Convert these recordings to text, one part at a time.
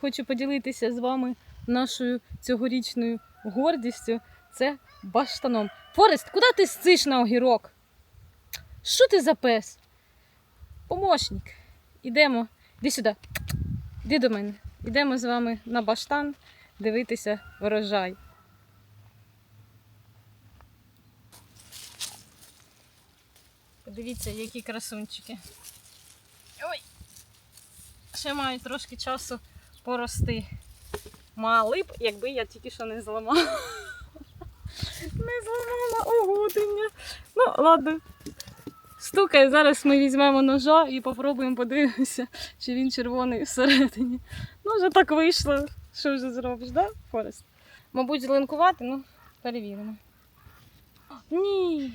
хочу поділитися з вами нашою цьогорічною гордістю. Це баштаном. Форест, куди ти сциш на огірок? Що ти за пес? Помощник. Ідемо. Іди сюди. Іди до мене. Ідемо з вами на баштан дивитися врожай. Подивіться, які красунчики. Ой! Ще мають трошки часу порости. Мали б, якби я тільки що не зламала. Не зламала огудення. Ну, ладно. Стукає, зараз ми візьмемо ножа і попробуємо подивитися, чи він червоний всередині. Ну, вже так вийшло. Що вже зробиш, да, Форест? Мабуть, зеленкувати, ну, перевіримо. Ні.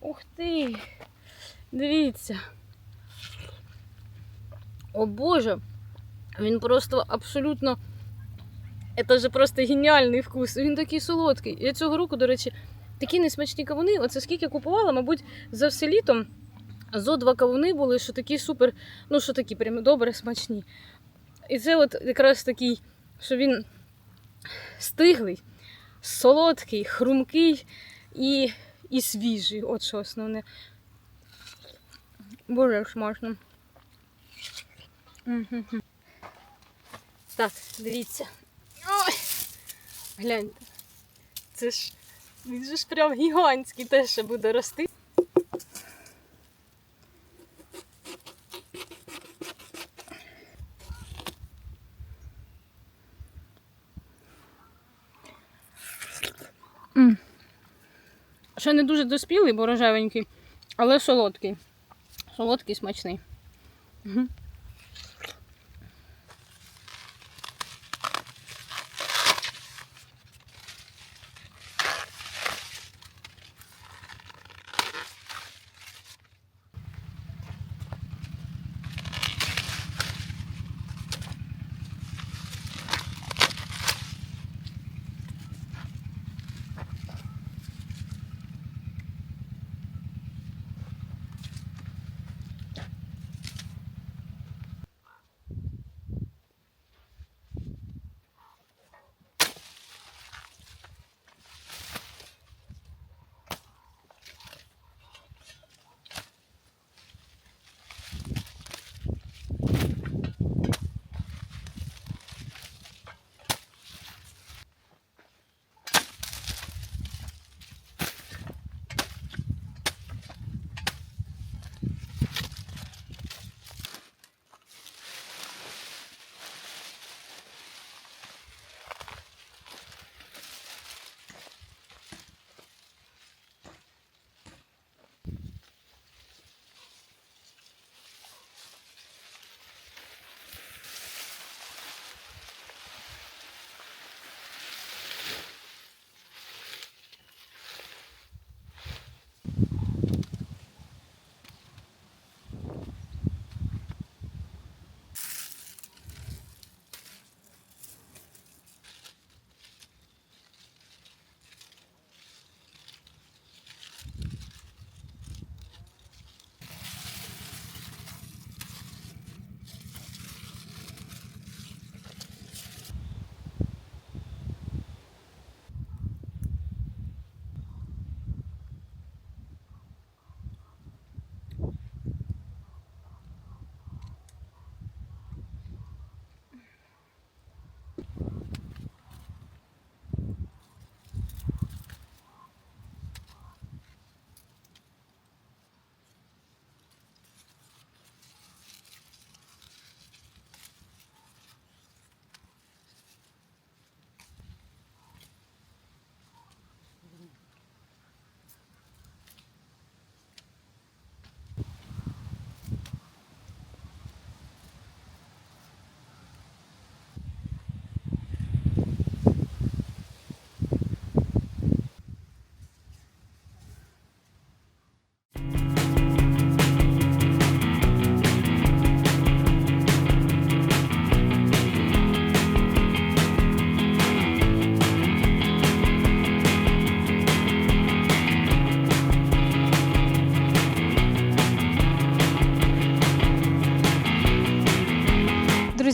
Ух ти! Дивіться. О Боже! Він просто абсолютно. Це же просто геніальний вкус. Він такий солодкий. Я цього року, до речі, такі несмачні кавуни. Оце скільки купувала, мабуть, за все літом зо два кавуни були, що такі супер, ну що такі прямо добре смачні. І це от якраз такий, що він стиглий, солодкий, хрумкий і, і свіжий. От що основне. Боже, як смачно. Так, дивіться. Ой! Гляньте. Це ж він же ж прям гігантський теж ще буде рости. Ще не дуже доспілий, бо рожевенький, але солодкий. Солодкий, смачний. Мгм.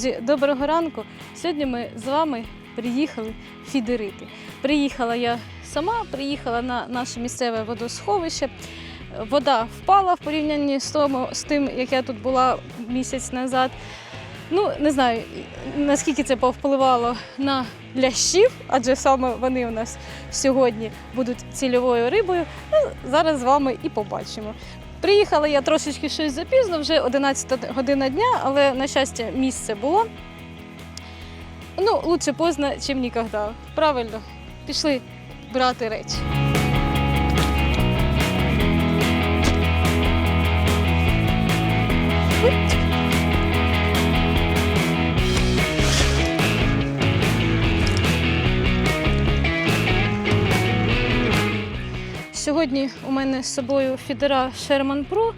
Друзі, доброго ранку. Сьогодні ми з вами приїхали фідерити. Приїхала я сама, приїхала на наше місцеве водосховище. Вода впала в порівнянні з, тому, з тим, як я тут була місяць назад. Ну, не знаю, наскільки це повпливало на лящів, адже саме вони у нас сьогодні будуть цільовою рибою. Ну, зараз з вами і побачимо. Приїхала я трошечки щось запізно, вже 11 година дня, але на щастя місце було. Ну, лучше поздно, чим ніколи. Правильно, пішли брати речі. Сьогодні у мене з собою фідера Sherman Pro.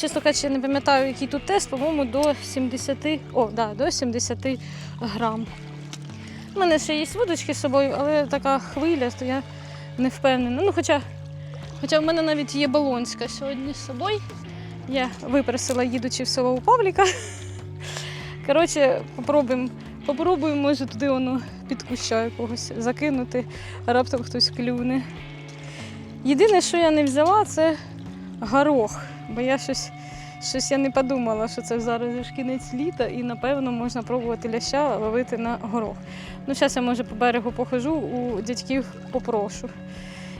Чесно кажучи, не пам'ятаю, який тут тест, по-моєму, до 70, о, да, до 70 грам. У мене ще є вудочки з собою, але така хвиля, то я не впевнена. Ну, хоча, хоча в мене навіть є балонська сьогодні з собою. Я випросила, їдучи в село у Павліка. Коротше, попробуємо, попробуємо, може, туди воно під куща якогось закинути, а раптом хтось клюне. Єдине, що я не взяла, це горох, бо я щось, щось я не подумала, що це зараз ж кінець літа і напевно можна пробувати ляща ловити на горох. Ну, зараз я може по берегу похожу, у дядьків попрошу,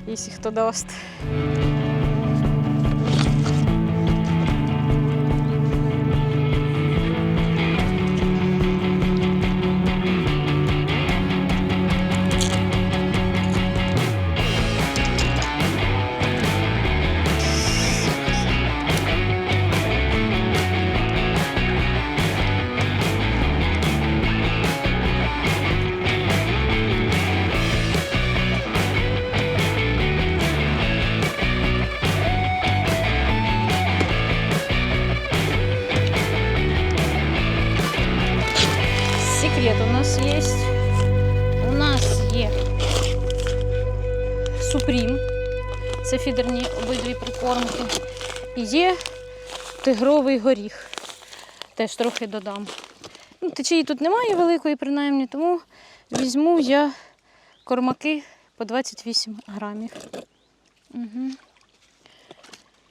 якщо хто дасть. Тигровий горіх. Теж трохи додам. Ну, течії тут немає великої, принаймні, тому візьму я кормаки по 28 грамів. Угу.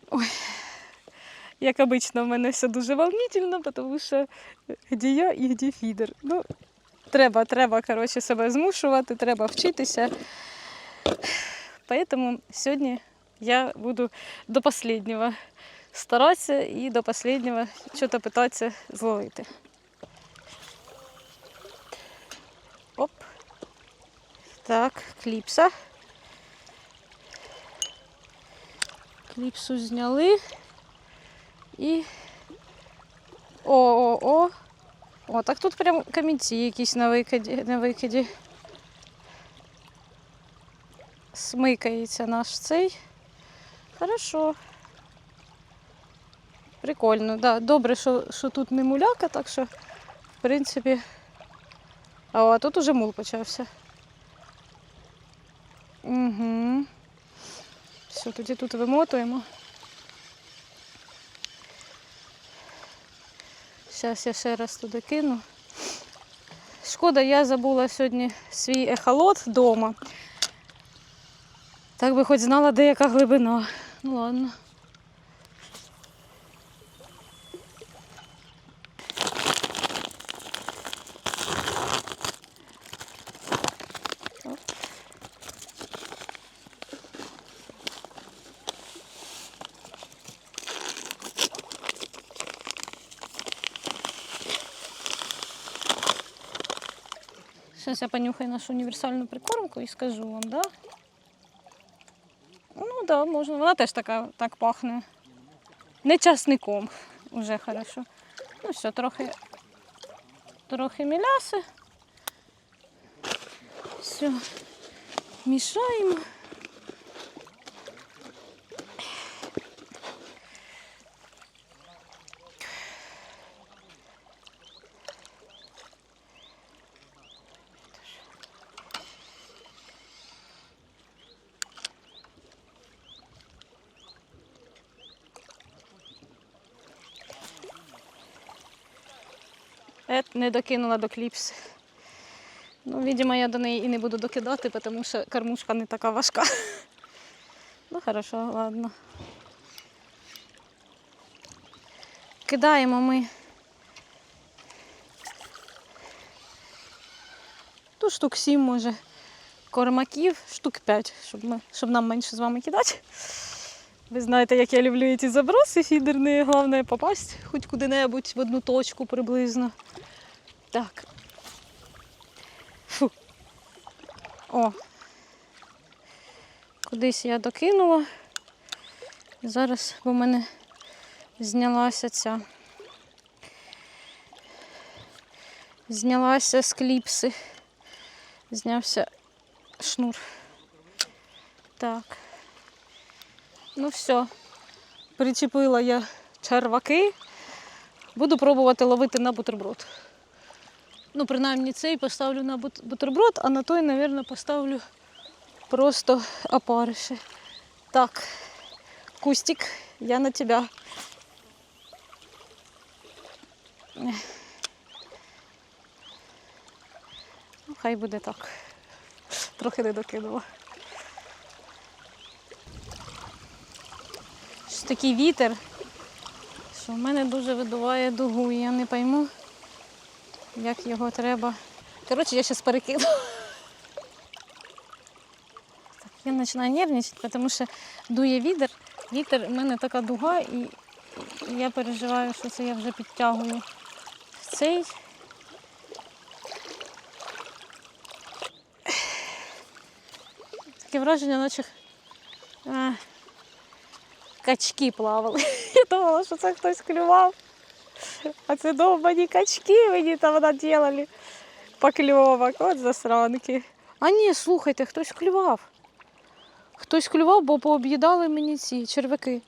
Ой. Як обично, в мене все дуже волнительно, тому що де я і де фідер. Ну, треба, треба, коротше, себе змушувати, треба вчитися. Поэтому сьогодні я буду до останнього старатися і до останнього щось питатися зловити. Оп. Так, кліпса. Кліпсу зняли. І. О-о-о. О, так тут прям камінці якісь на викиді. На викиді. Смикається наш цей. Хорошо. Прикольно, да. Добре, що, що тут не муляка, так що, в принципі. А, а тут уже мул почався. Угу. Все, тоді тут вимотуємо. Зараз я ще раз туди кину. Шкода, я забула сьогодні свій ехолот вдома. Так би хоч знала, де яка глибина. Ну ладно. Я понюхаю нашу універсальну прикормку і скажу вам, да? Ну так, да, можна. Вона теж така так пахне. Не часником. Уже хорошо. Ну все, трохи, трохи міляси. Все. Мішаємо. Не докинула до кліпси. Ну, видимо, я до неї і не буду докидати, тому що кормушка не така важка. Ну, хорошо, ладно. Кидаємо ми. Ну, штук 7, може, кормаків, штук 5, щоб, ми, щоб нам менше з вами кидати. Ви знаєте, як я люблю ці заброси фідерні, головне попасть хоч куди-небудь в одну точку приблизно. Так. Фу. О. Кудись я докинула. Зараз у мене знялася ця. Знялася з кліпси. Знявся шнур. Так. Ну все. Причепила я черваки. Буду пробувати ловити на бутерброд. Ну, принаймні цей поставлю на бут- бутерброд, а на той, мабуть, поставлю просто опариші. Так, Кустик, я на тебя. Ну, хай буде так. Трохи не докинула. Щось такий вітер, що в мене дуже видуває дугу, і я не пойму, як його треба. Коротше, я зараз перекину. Так, я починаю нервничати, тому що дує вітер. Вітер, в мене така дуга, і, я переживаю, що це я вже підтягую в цей. Таке враження, наче качки плавали. Я думала, що це хтось клював. А це довбані качки мені там наделали покльовок. От засранки. А ні, слухайте, хтось клював. Хтось клював, бо пооб'їдали мені ці червяки.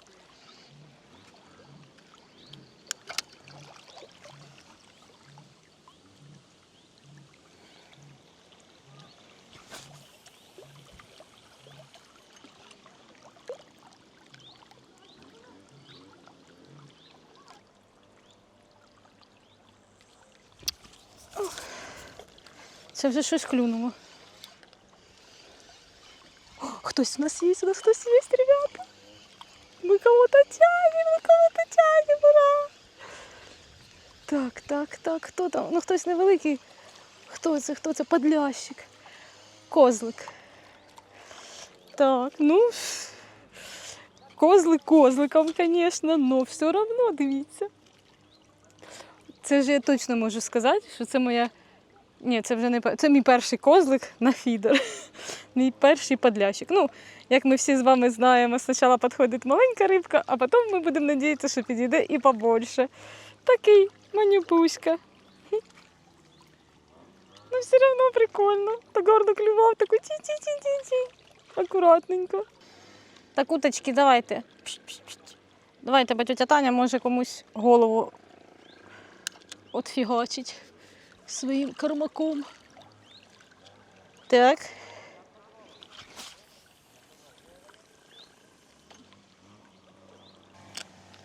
Це вже щось клюнуло. О, хтось у нас є, у нас хтось є, ребята. Ми кого-то тягнемо, ми кого-то тягнемо! Так, так, так, хто там? Ну хтось невеликий. Хто це? Хто це? Подлящик. Козлик. Так, ну. Козлик козликом, звісно, але все одно дивіться. Це ж я точно можу сказати, що це моя. Ні, це вже не це мій перший козлик на фідер. Мій перший подлящик. Ну, як ми всі з вами знаємо, спочатку підходить маленька рибка, а потім ми будемо надіятися, що підійде і побольше. Такий манюпуська. Ну, все одно прикольно. Так гарно клював, такий ті-ті-ті-ті-ті. Акуратненько. Так, уточки, давайте. Давайте, бо Таня може комусь голову отфігачить своїм кормаком. Так.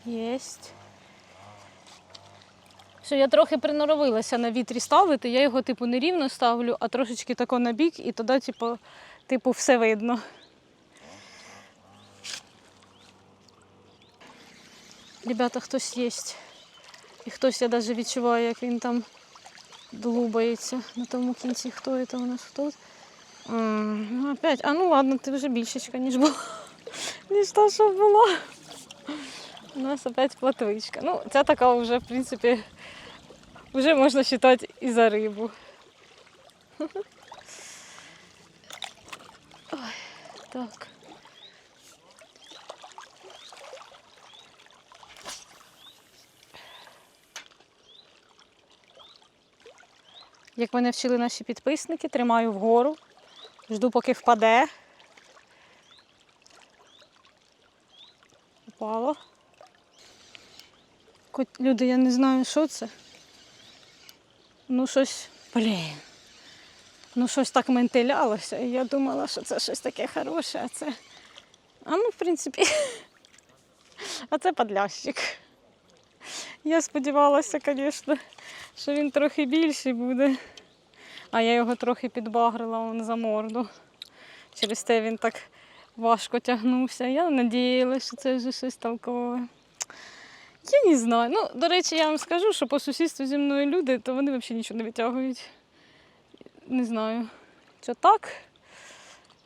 Єсть. Що я трохи приноровилася на вітрі ставити, я його типу не рівно ставлю, а трошечки тако на бік, і тоді, типу, типу, все видно. Ребята, хтось є. І хтось я навіть відчуваю, як він там длубається на тому кінці. Хто це у нас? Хто? Ну, опять. А ну ладно, ти вже більшечка, ніж була. Ніж та, що була. У нас опять платвичка. Ну, ця така вже, в принципі, вже можна вважати і за рибу. Ой, так. Як мене вчили наші підписники, тримаю вгору, жду, поки впаде. Упало. Люди, я не знаю, що це. Ну, щось, блін. Ну, щось так ментилялося. І я думала, що це щось таке хороше, а це. А ну, в принципі, а це подлящик. Я сподівалася, звісно, що він трохи більший буде. А я його трохи підбагрила вон за морду. Через те він так важко тягнувся. Я надіялася, що це вже щось толкове. Я не знаю. Ну, до речі, я вам скажу, що по сусідству зі мною люди, то вони взагалі нічого не витягують. Не знаю, що так.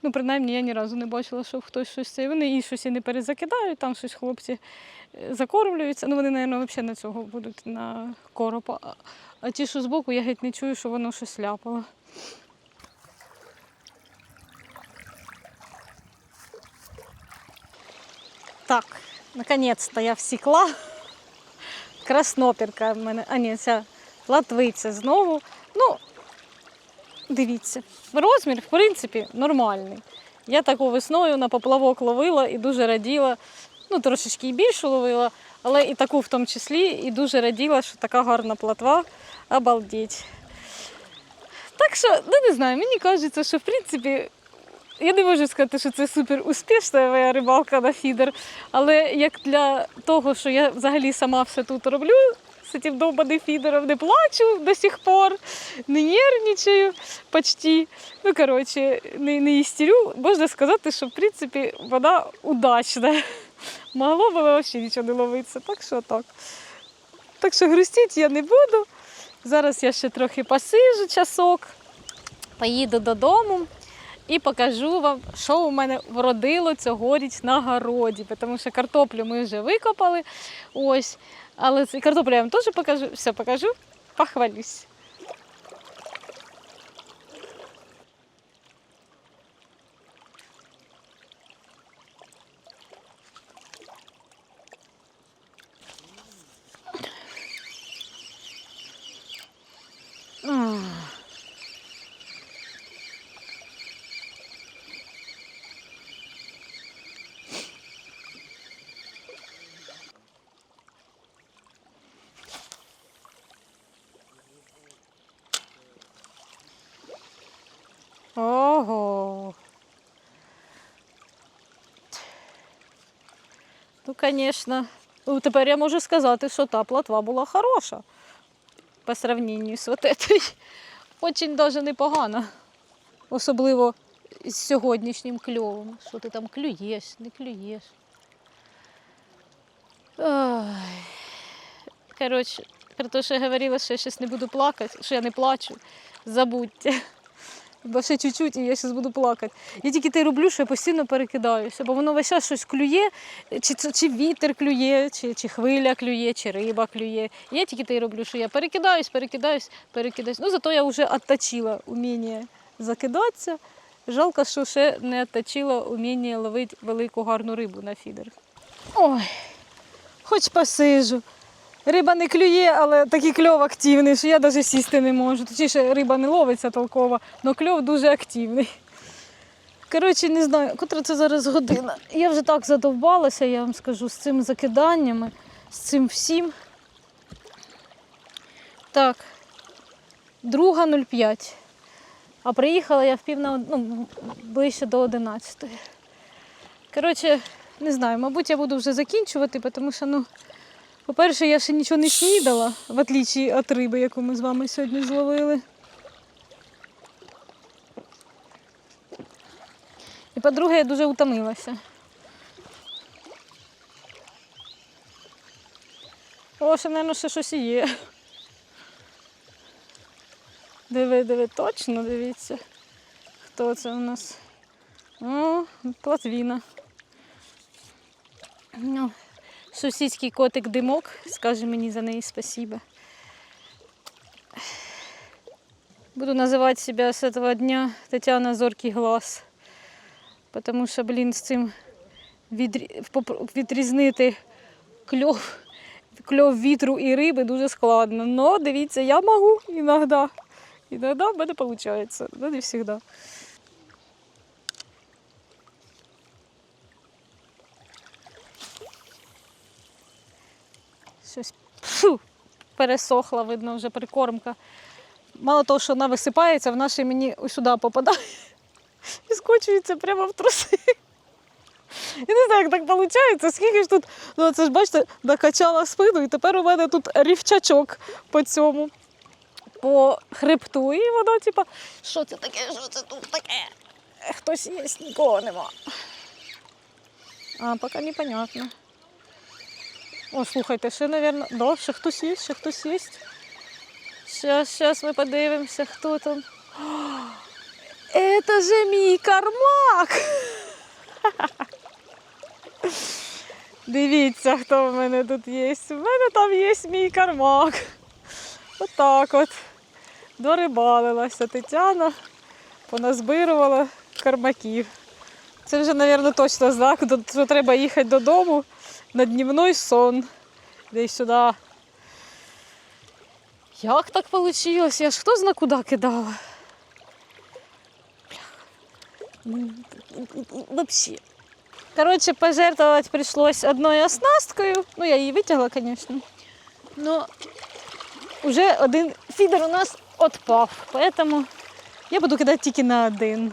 Ну, принаймні, я ні разу не бачила, щоб хтось щось це. Вони і щось і не перезакидають, там щось хлопці е, закормлюються. Ну, вони, мабуть, взагалі на цього будуть на коропа. А- ті, що збоку, я геть не чую, що воно щось ляпало. Так, наконець-то я всікла. Красноперка в мене, а ні, ця латвиця знову. Ну, дивіться, розмір, в принципі, нормальний. Я таку весною на поплавок ловила і дуже раділа. Ну, трошечки і більшу ловила, але і таку в тому числі, і дуже раділа, що така гарна платва. Обалдеть. Так що, ну не знаю, мені кажеться, що в принципі. Я не можу сказати, що це супер успішна моя рибалка на фідер, але як для того, що я взагалі сама все тут роблю, з цим довбаним не плачу до сих пор, не нервничаю почти. Ну, коротше, не, не істерю, можна сказати, що в принципі вона удачна. Могло б взагалі нічого не ловитися. Так що так. Так що грустити я не буду. Зараз я ще трохи посижу часок, поїду додому і покажу вам, що у мене вродило цьогоріч на городі. Тому що картоплю ми вже викопали. Ось. Але з я вам теж покажу. Все покажу, похвалюсь. Ну, звісно. Ну, тепер я можу сказати, що та платва була хороша по сравненню з вот. Очень даже непогана. Особливо з сьогоднішнім кльовом. Що ти там клюєш, не клюєш. Коротше, про те, що я говорила, що я зараз не буду плакати, що я не плачу, забудьте. Бо ще чуть-чуть, і я зараз буду плакати. Я тільки те роблю, що я постійно перекидаюся, бо воно весь час щось клює, чи, чи, вітер клює, чи, чи хвиля клює, чи риба клює. Я тільки те роблю, що я перекидаюсь, перекидаюсь, перекидаюсь. Ну, зато я вже отточила вміння закидатися. Жалко, що ще не отточила вміння ловити велику гарну рибу на фідер. Ой, хоч посижу. Риба не клює, але такий кльов активний, що я навіть сісти не можу. Точніше, риба не ловиться толково, але кльов дуже активний. Коротше, не знаю, котра це зараз година. Я вже так задовбалася, я вам скажу, з цими закиданнями, з цим всім. Так, друга 0,5. А приїхала я в пів на ну, ближче до 11. Коротше, не знаю, мабуть, я буду вже закінчувати, тому що, ну, по-перше, я ще нічого не снідала, в отличі від риби, яку ми з вами сьогодні зловили. І по-друге, я дуже утомилася. О, ще, мабуть, ще щось є. Диви, диви, точно дивіться. Хто це у нас? О, платвіна. Сусідський котик димок, скаже мені за неї спасибо. Буду називати себе з цього дня Тетяна Зоркий Глаз. Тому що, блін, з цим відрізнити кльов, кльов вітру і риби дуже складно. Но дивіться, я можу іноді. Іноді в мене виходить, але не завжди. Щось фу, пересохла, видно, вже прикормка. Мало того, що вона висипається, вона ще мені сюди попадає і скочується прямо в труси. Я не знаю, як так виходить. Скільки ж тут, ну це ж бачите, накачала спину, і тепер у мене тут рівчачок по цьому. по хребту, і воно, типа, що це таке, що це тут таке? Хтось є, нікого нема. А, поки непонятно. О, слухайте, ще, мабуть, да, ще хтось є, ще хтось є. Щас, щас ми подивимося, хто там. Это же мій кармак. Дивіться, хто в мене тут є. У мене там є мій кармак. Отак от. Дорибалилася Тетяна, поназбирувала кармаків. Це вже, мабуть, точно знак, що треба їхати додому на днівний сон. Десь сюди. Як так вийшло? Я ж хто зна куди кидала? Вообще. Короче, пожертвовать пришлось одной оснасткою. Ну, я її витягла, звісно. Но уже один фідер у нас відпав. Поэтому я буду кидати тільки на один.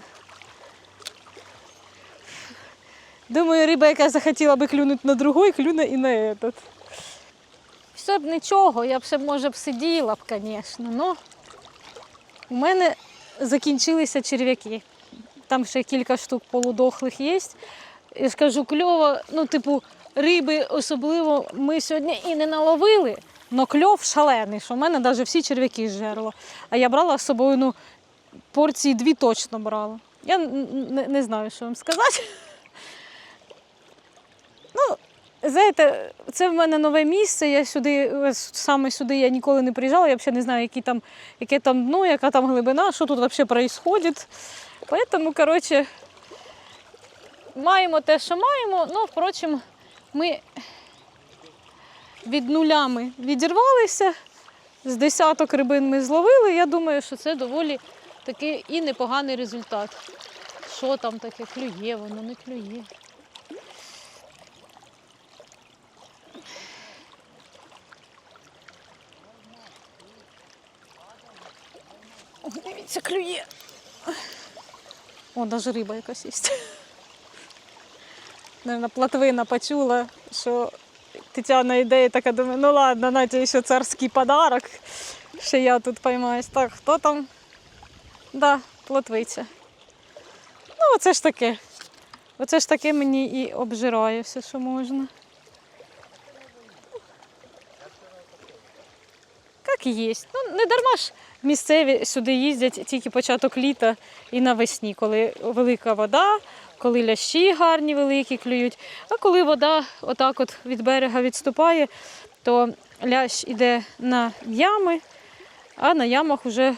Думаю, риба, яка захотіла би клюнути на другой, клюне і на этот. Все б нічого, я б ще, може, б сиділа б, звісно, но у мене закінчилися черв'яки. Там ще кілька штук полудохлих є. Я ж кажу, кльово, ну, типу, риби особливо ми сьогодні і не наловили, але кльов шалений, що в мене навіть всі черв'яки зжерло. А я брала з собою ну, порції дві точно брала. Я не знаю, що вам сказати. Ну, знаєте, це в мене нове місце. Я сюди, саме сюди я ніколи не приїжджала. Я взагалі не знаю, які там, яке там дно, яка там глибина, що тут взагалі відбувається. Поэтому, коротше, маємо те, що маємо. Ну, впрочем, ми від нулями відірвалися. З десяток рибин ми зловили. Я думаю, що це доволі такий і непоганий результат. Що там таке? Клює, воно не клює. Дивіться, клює. О, навіть риба якась є. Наверно, плотвина почула, що Тетяна йде і така думає, ну ладно, на ще царський подарок. Ще я тут поймаюсь. Так, хто там? Да, плотвиця. Ну, оце ж таке. Оце ж таке мені і обжирає все, що можна. Як є. Ну, не дарма ж місцеві сюди їздять тільки початок літа і навесні, коли велика вода, коли лящі гарні великі клюють. А коли вода отак от від берега відступає, то лящ іде на ями, а на ямах вже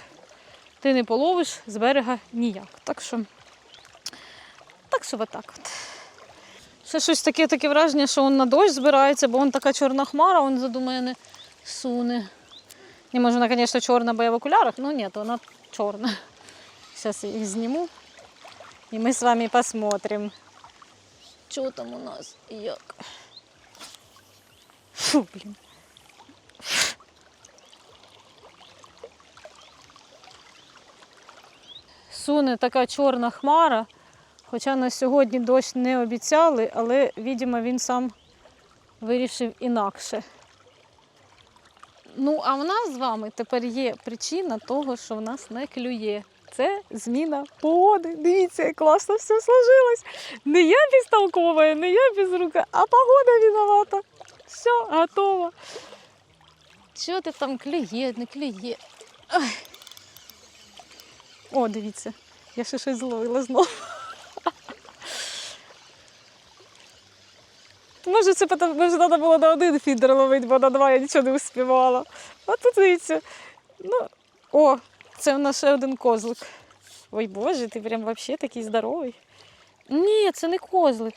ти не половиш з берега ніяк. Так що, так що отак от. Ще щось таке таке враження, що він на дощ збирається, бо він така чорна хмара, він заду мене суне. Не, може, вона, звісно, чорна, бо я в окулярах, но ні, вона чорна. Зараз їх зніму. І ми з вами посмотрим. Що там у нас як. Фу, блін. Суне така чорна хмара, хоча на сьогодні дощ не обіцяли, але, видимо, він сам вирішив інакше. Ну, а в нас з вами тепер є причина того, що в нас не клює. Це зміна погоди. Дивіться, як класно все сложилось. Не я безтолкова, не я без руки, а погода виновата. Все, готово. Що ти там клює, не клює? О, дивіться, я ще щось зловила знову. Може, це може, треба було на один фідер ловити, бо на два я нічого не успівала. А тут дивіться. Ну, о, це у нас ще один козлик. Ой Боже, ти прям взагалі такий здоровий. Ні, це не козлик.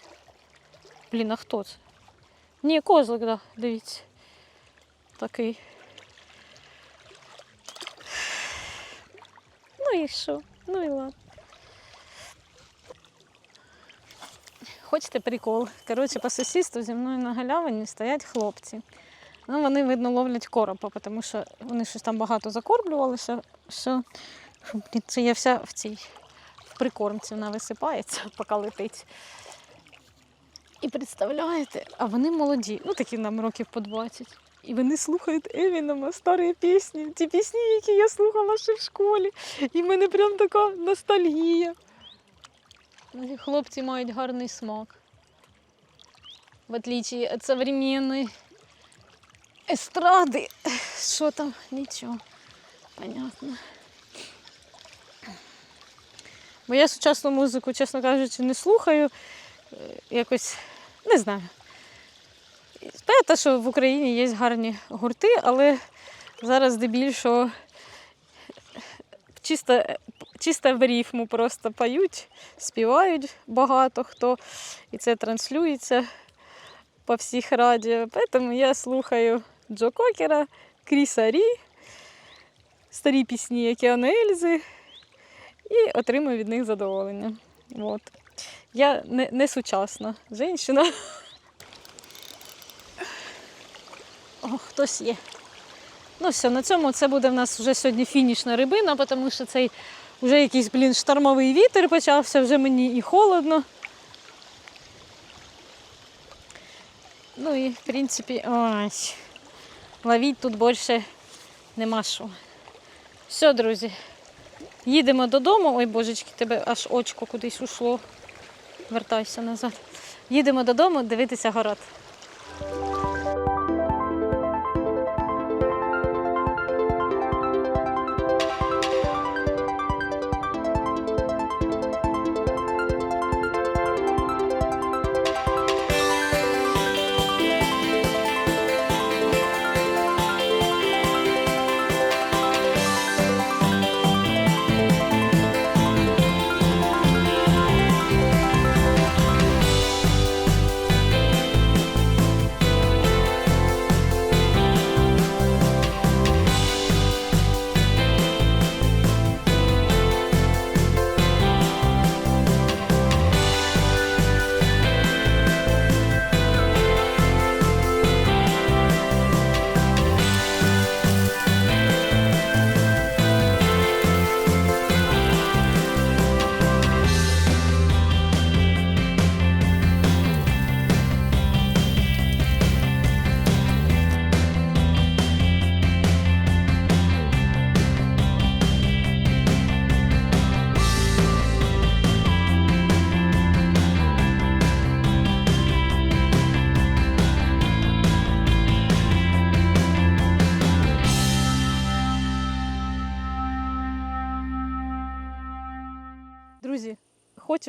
Блін, а хто це? Ні, козлик, да, дивіться. Такий. Ну і що? Ну і ладно. Хочете прикол? Коротше, по сусідству зі мною на галявині стоять хлопці. Ну, вони, видно, ловлять коропа, тому що вони щось там багато закорблювалися. Що, це я вся в цій в прикормці, вона висипається, поки летить. І представляєте, а вони молоді, ну такі нам років по 20. І вони слухають Емінома старі пісні, ті пісні, які я слухала ще в школі. І в мене прям така ностальгія. Хлопці мають гарний смак. В отличие від современної естради. Що там? Нічого. Понятно. Бо я сучасну музику, чесно кажучи, не слухаю. Е, Якось не знаю. Те, що в Україні є гарні гурти, але зараз здебільшого чисто, чисто в рифму просто поють, співають багато хто, і це транслюється по всіх радіо. Тому я слухаю Джо Кокера, Кріса Рі, старі пісні Океану Ельзи і отримую від них задоволення. От. Я не, не сучасна жінка. О, хтось є. Ну все, на цьому це буде в нас вже сьогодні фінішна рибина, тому що цей вже якийсь, блін, штормовий вітер почався, вже мені і холодно. Ну і в принципі, ой, ловіть тут більше нема що. Все, друзі, їдемо додому. Ой, божечки, тебе аж очко кудись ушло. Вертайся назад. Їдемо додому дивитися город.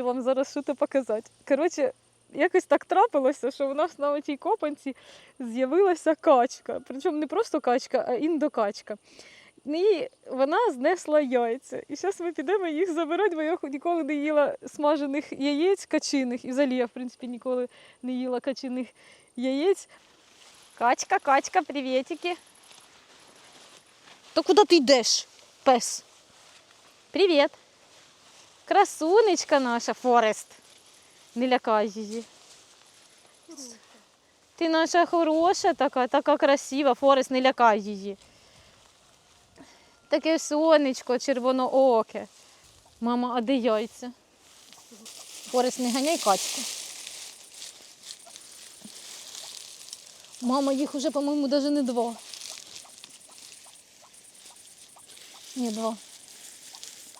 Вам зараз що показати. Коротше, якось так трапилося, що у нас на отій копанці з'явилася качка. Причому не просто качка, а індокачка. І вона знесла яйця. І зараз ми підемо їх забирати, бо я ніколи не їла смажених яєць качиних. І взагалі я, в принципі, ніколи не їла качиних яєць. Качка, качка, привітики. То куди ти йдеш, пес? Привіт. Красунечка наша, Форест. Не лякай її. Ти наша хороша така, така красива, Форест, не лякай її. Таке сонечко червонооке. Мама, а де яйця? Форест, не ганяй качку. Мама, їх уже, по-моєму, навіть не два. Ні, два.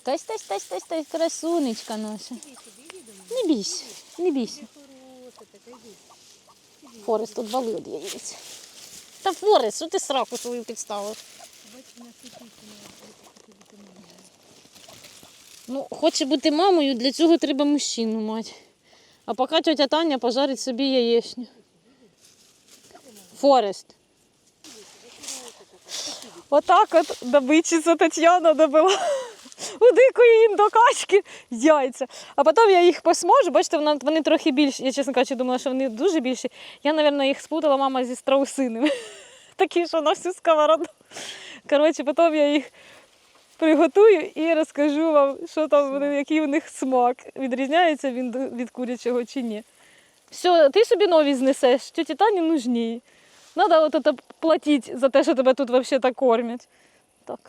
Тась, тась, тась, тась, тась, красунечка наша. Не бійся, не бійся. Форест тут вали від яєць. Та Форест, що ти сраку свою підставив? Ну, хоче бути мамою, для цього треба мужчину мати. А поки тетя Таня пожарить собі яєчню. Форест. Отак от добичиця Тетяна добила у дикої індокачки яйця. А потім я їх посмажу, бачите, вона- вони трохи більші. Я, чесно кажучи, думала, що вони дуже більші. Я, мабуть, їх спутала мама зі страусинами. Такі, що на всю сковороду. Коротше, потім я їх приготую і розкажу вам, що там вони, який у них смак. Відрізняється він від курячого чи ні. Все, ти собі нові знесеш, тіті Тані нужні. Это платити за те, що тебе тут взагалі так кормять. Так.